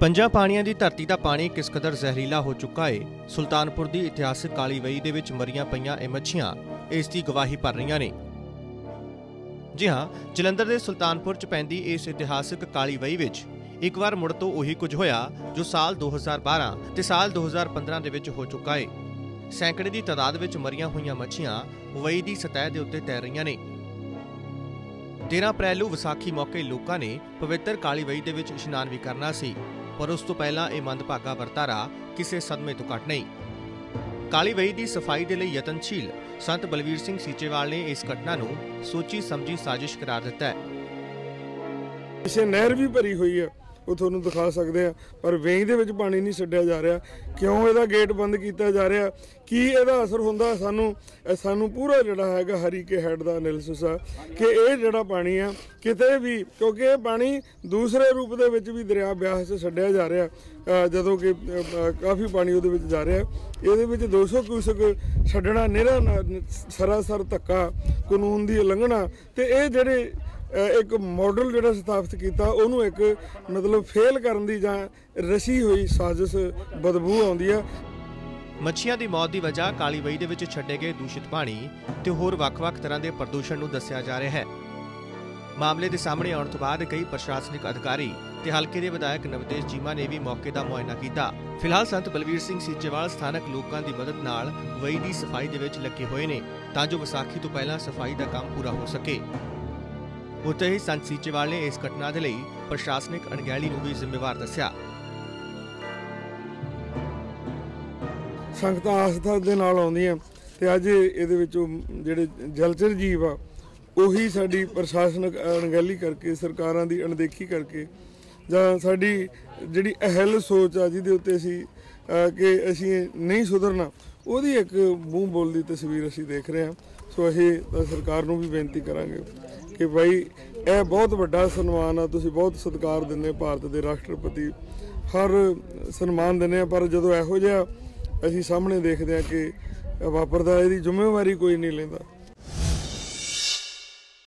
ਪੰਜਾਂ ਪਾਣੀਆਂ ਦੀ ਧਰਤੀ ਦਾ ਪਾਣੀ ਕਿਸ ਕਦਰ ਜ਼ਹਿਰੀਲਾ ਹੋ ਚੁੱਕਾ ਏ? ਸੁਲਤਾਨਪੁਰ ਦੀ ਇਤਿਹਾਸਕ ਕਾਲੀ ਵਈ ਦੇ ਵਿੱਚ ਮਰੀਆਂ ਪਈਆਂ ਇਹ ਮੱਛੀਆਂ ਇਸ ਦੀ ਗਵਾਹੀ ਭਰ ਰਹੀਆਂ ਨੇ। ਜੀ ਹਾਂ, ਜਲੰਧਰ ਦੇ ਸੁਲਤਾਨਪੁਰ ਚ ਪੈਂਦੀ ਇਸ ਇਤਿਹਾਸਕ ਕਾਲੀ ਵਈ ਵਿੱਚ ਇੱਕ ਵਾਰ ਮੁੜ ਤੋਂ ਉਹੀ ਕੁਝ ਹੋਇਆ ਜੋ ਸਾਲ 2012 ਤੇ ਸਾਲ 2015 ਦੇ ਵਿੱਚ ਹੋ ਚੁੱਕਾ ਏ। ਸੈਂਕੜੇ ਦੀ ਤਾਦਾਦ ਵਿੱਚ ਮਰੀਆਂ ਹੋਈਆਂ ਮੱਛੀਆਂ ਵਈ ਦੀ ਸਤਹ ਦੇ ਉੱਤੇ ਤੈਰ ਰਹੀਆਂ ਨੇ। 13 ਅਪ੍ਰੈਲ ਨੂੰ ਵਿਸਾਖੀ ਮੌਕੇ ਲੋਕਾਂ ਨੇ ਪਵਿੱਤਰ ਕਾਲੀ ਵਈ ਦੇ ਵਿੱਚ ਇਸ਼ਨਾਨ ਵੀ ਕਰਨਾ ਸੀ, ਪਰ ਉਸ ਤੋਂ ਪਹਿਲਾਂ ਇਹ ਮੰਦਭਾਗਾ ਵਰਤਾਰਾ ਕਿਸੇ ਸਦਮੇ ਤੋਂ ਘੱਟ ਨਹੀਂ। ਕਾਲੀ ਵਈ ਦੀ ਸਫ਼ਾਈ ਦੇ ਲਈ ਯਤਨਸ਼ੀਲ ਸੰਤ ਬਲਵੀਰ ਸਿੰਘ ਸੀਚੇਵਾਲ ਨੇ ਇਸ ਘਟਨਾ ਨੂੰ ਸੋਚੀ ਸਮਝੀ ਸਾਜ਼ਿਸ਼ ਕਰਾਰ ਦਿੱਤਾ ਹੈ। ਪਿੱਛੇ ਨਹਿਰ ਵੀ ਭਰੀ ਹੋਈ ਆ ਉਹ ਤੁਹਾਨੂੰ ਦਿਖਾ ਸਕਦੇ ਆ। ਪਰ ਵੇਂਗ ਦੇ ਵਿੱਚ ਪਾਣੀ ਨਹੀਂ ਛੱਡਿਆ ਜਾ ਰਿਹਾ। ਕਿਉਂ ਇਹਦਾ ਗੇਟ ਬੰਦ ਕੀਤਾ ਜਾ ਰਿਹਾ? ਕੀ ਇਹਦਾ ਅਸਰ ਹੁੰਦਾ? ਸਾਨੂੰ ਸਾਨੂੰ ਪੂਰਾ ਜਿਹੜਾ ਹੈਗਾ ਹਰੀਕੇ ਹੈਡ ਦਾ ਐਨਾਲਿਸਿਸ ਆ ਕਿ ਇਹ ਜਿਹੜਾ ਪਾਣੀ ਆ, ਕਿਤੇ ਵੀ, ਕਿਉਂਕਿ ਇਹ ਪਾਣੀ ਦੂਸਰੇ ਰੂਪ ਦੇ ਵਿੱਚ ਵੀ ਦਰਿਆ ਬਿਆਸ 'ਚ ਛੱਡਿਆ ਜਾ ਰਿਹਾ। ਜਦੋਂ ਕਿ ਕਾਫੀ ਪਾਣੀ ਉਹਦੇ ਵਿੱਚ ਜਾ ਰਿਹਾ। ਇਹਦੇ ਵਿੱਚ 200 ਕਿਊਸਕ ਛੱਡਣਾ ਨਿਹਰਾ ਸਰਾਸਰ ਧੱਕਾ ਕਾਨੂੰਨ ਦੀ ਉਲੰਘਣਾ ਤੇ ਇਹ ਜਿਹੜੇ ਇੱਕ ਮਾਡਲ ਜਿਹੜਾ ਸਥਾਪਿਤ ਕੀਤਾ, ਉਹਨੂੰ ਇੱਕ ਮਤਲਬ ਫੇਲ ਕਰਨ ਦੀ ਜਾਂ ਰਸੀ ਹੋਈ ਸਾਜ਼ਿਸ਼ ਬਦਬੂ ਆਉਂਦੀ ਆ। ਮੱਛੀਆਂ ਦੀ ਮੌਤ ਦੀ ਵਜ੍ਹਾ ਕਾਲੀ ਵਈ ਦੇ ਵਿੱਚ ਛੱਡੇ ਗਏ ਦੂਸ਼ਿਤ ਪਾਣੀ ਤੇ ਹੋਰ ਵੱਖ-ਵੱਖ ਤਰ੍ਹਾਂ ਦੇ ਪ੍ਰਦੂਸ਼ਣ ਨੂੰ ਦੱਸਿਆ ਜਾ ਰਿਹਾ ਹੈ। ਮਾਮਲੇ ਦੇ ਸਾਹਮਣੇ ਆਉਣ ਤੋਂ ਬਾਅਦ ਕਈ ਪ੍ਰਸ਼ਾਸਨਿਕ ਅਧਿਕਾਰੀ ਤੇ ਹਲਕੇ ਦੇ ਵਿਧਾਇਕ ਨਵਦੇਸ਼ ਚੀਮਾ ਨੇ ਵੀ ਮੌਕੇ ਦਾ ਮੁਆਇਨਾ ਕੀਤਾ। ਫਿਲਹਾਲ ਸੰਤ ਬਲਵੀਰ ਸਿੰਘ ਸੀਚੇਵਾਲ ਸਥਾਨਕ ਲੋਕਾਂ ਦੀ ਮਦਦ ਨਾਲ ਵਈ ਦੀ ਸਫ਼ਾਈ ਦੇ ਵਿੱਚ ਲੱਗੇ ਹੋਏ ਨੇ, ਤਾਂ ਜੋ ਵਿਸਾਖੀ ਤੋਂ ਪਹਿਲਾਂ ਸਫ਼ਾਈ ਦਾ ਕੰਮ ਪੂਰਾ ਹੋ ਸਕੇ। ਉੱਥੇ ਹੀ ਸੰਤ ਸੀਚੇਵਾਲ ਨੇ ਇਸ ਘਟਨਾ ਦੇ ਲਈ ਪ੍ਰਸ਼ਾਸਨਿਕ ਅਣਗਹਿਲੀ ਨੂੰ ਵੀ ਜ਼ਿੰਮੇਵਾਰ ਦੱਸਿਆ। ਸੰਗਤਾਂ ਆਸਥਾ ਦੇ ਨਾਲ ਆਉਂਦੀਆਂ ਤੇ ਅੱਜ ਇਹਦੇ ਵਿੱਚੋਂ ਜਿਹੜੇ ਜਲਚਰ ਜੀਵ ਆ, ਉਹੀ ਸਾਡੀ ਪ੍ਰਸ਼ਾਸਨਿਕ ਅਣਗਹਿਲੀ ਕਰਕੇ, ਸਰਕਾਰਾਂ ਦੀ ਅਣਦੇਖੀ ਕਰਕੇ, ਜਾਂ ਸਾਡੀ ਜਿਹੜੀ ਅਹਿਲ ਸੋਚ ਆ ਜਿਹਦੇ ਉੱਤੇ ਅਸੀਂ ਕਿ ਅਸੀਂ ਨਹੀਂ ਸੁਧਰਨਾ, ਉਹਦੀ ਇੱਕ ਮੂੰਹ ਬੋਲਦੀ ਤਸਵੀਰ ਅਸੀਂ ਦੇਖ ਰਹੇ ਹਾਂ। ਸੋ ਅਸੀਂ ਤਾਂ ਸਰਕਾਰ ਨੂੰ ਵੀ ਬੇਨਤੀ ਕਰਾਂਗੇ। ਕਿ ਭਾਈ ਇਹ ਬਹੁਤ ਵੱਡਾ ਸਨਮਾਨ ਆ, ਤੁਸੀਂ ਬਹੁਤ ਸਤਿਕਾਰ ਦਿੰਦੇ ਭਾਰਤ ਦੇ ਰਾਸ਼ਟਰਪਤੀ। ਹਰ ਸਨਮਾਨ ਦਿੰਦੇ ਆ, ਪਰ ਜਦੋਂ ਇਹੋ ਜਿਹਾ ਅਸੀਂ ਸਾਹਮਣੇ ਦੇਖਦੇ ਆ ਕਿ ਵਾਪਰਦਾ, ਇਹਦੀ ਜ਼ਿੰਮੇਵਾਰੀ ਕੋਈ ਨਹੀਂ ਲੈਂਦਾ।